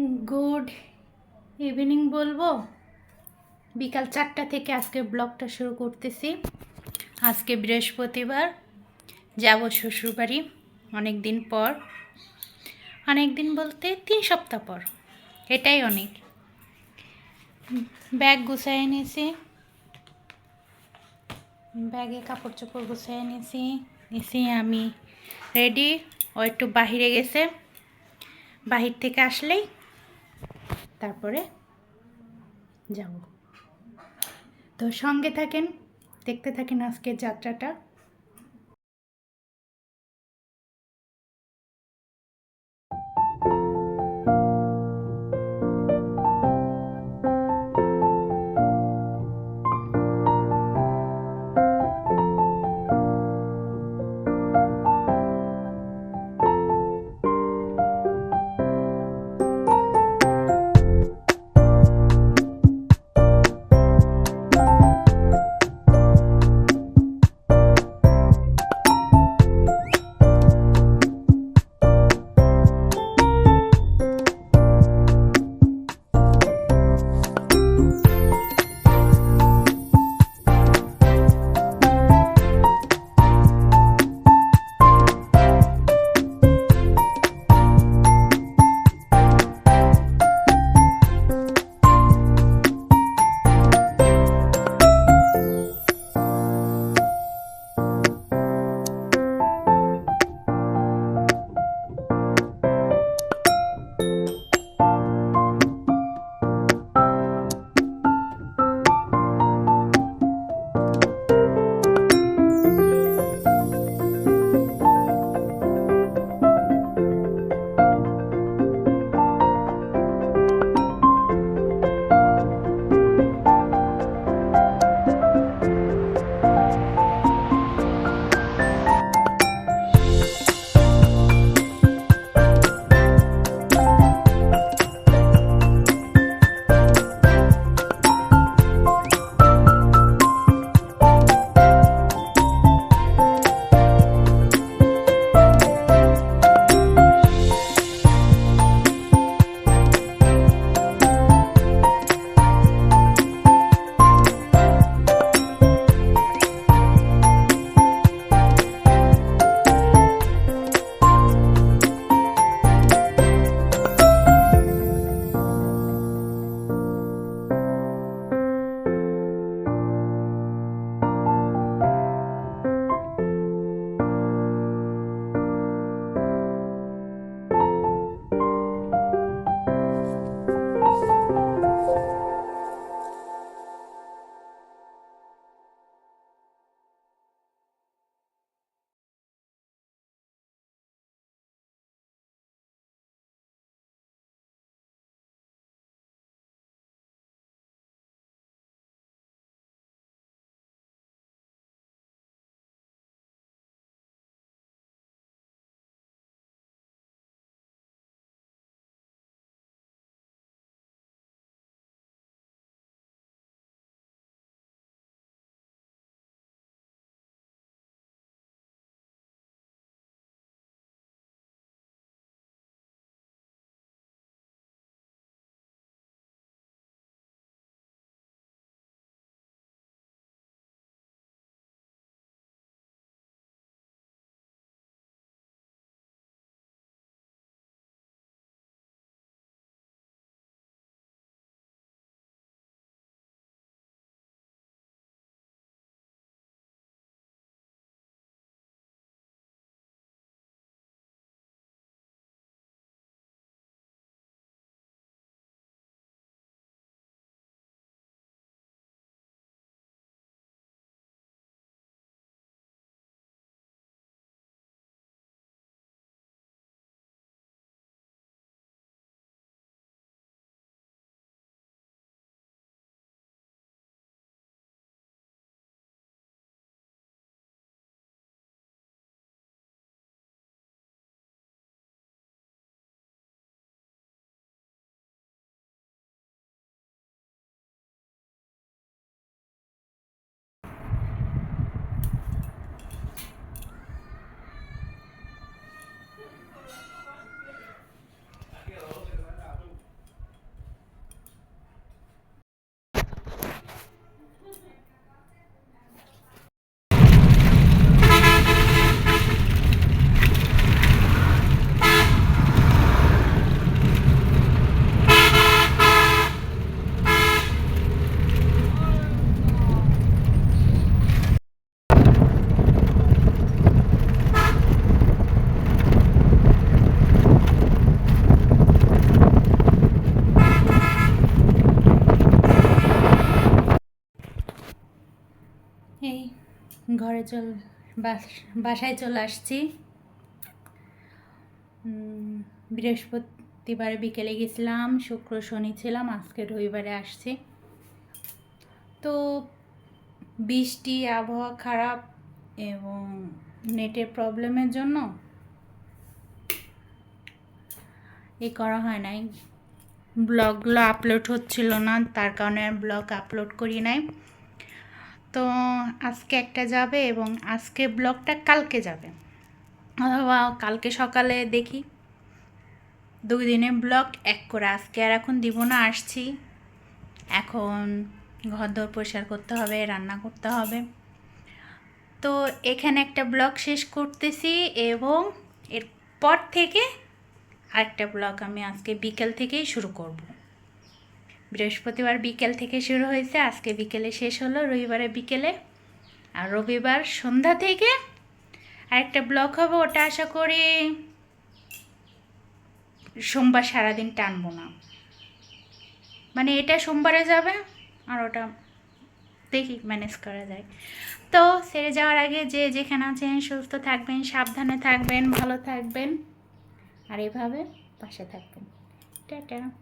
Good evening বলব। বিকাল চারটা থেকে আজকে ব্লগটা শুরু করতেছি। আজকে বৃহস্পতিবার, যাব শ্বশুরবাড়ি অনেক দিন পর। অনেক দিন বলতে তিন সপ্তাহ পর, এটাই অনেক। ব্যাগ গুছাই নিয়েছি ব্যাগে কাপড় চোপড় গুছাই নিয়েছি নিয়েছি আমি রেডি। ও একটু বাহিরে গেছে। বাহির থেকে আসলেই তারপরে যাব তো সঙ্গে থাকেন দেখতে থাকেন আজকের যাত্রাটা। ঘরে চল, বাস- বাসায় চলে আসছি। বৃহস্পতিবার বিকেলে গেছিলাম, শুক্র শনি ছিলাম, আজকে রবিবারে আসছি। তো বৃষ্টি, আবহাওয়া খারাপ এবং নেটের প্রবলেমের জন্য এ করা হয় নাই। ব্লগগুলো আপলোড হচ্ছিল না, তার কারণে আর ব্লগ আপলোড করি নাই। তো আজকে একটা যাবে এবং আজকে ব্লগটা কালকে যাবে। অথবা কালকে সকালে দেখি। দুই দিনের ব্লগ, এক করে আজকে আর এখন দিব না, আসছি। এখন ঘর দর পরিষ্কার করতে হবে, রান্না করতে হবে। তো এখানে একটা ব্লগ শেষ করতেছি এবং এরপর থেকে আরেকটা ব্লগ আমি আজকে বিকেল থেকেই শুরু করব। বৃহস্পতিবার বিকেল থেকে শুরু হয়েছে। আজকে বিকেলে শেষ হলো রবিবারে বিকেলে। আর রবিবার সন্ধ্যা থেকে আরেকটা ব্লগ হবে, ওটা আশা করি সোমবার সারাদিন টানবো না। মানে এটা সোমবারে যাবে আর ওটা দেখি ম্যানেজ করা যায়। তো সেরে যাওয়ার আগে যে যেখানে আছেন, সুস্থ থাকবেন, সাবধানে থাকবেন, ভালো থাকবেন। আর এভাবে পাশে থাকবেন। টাটা।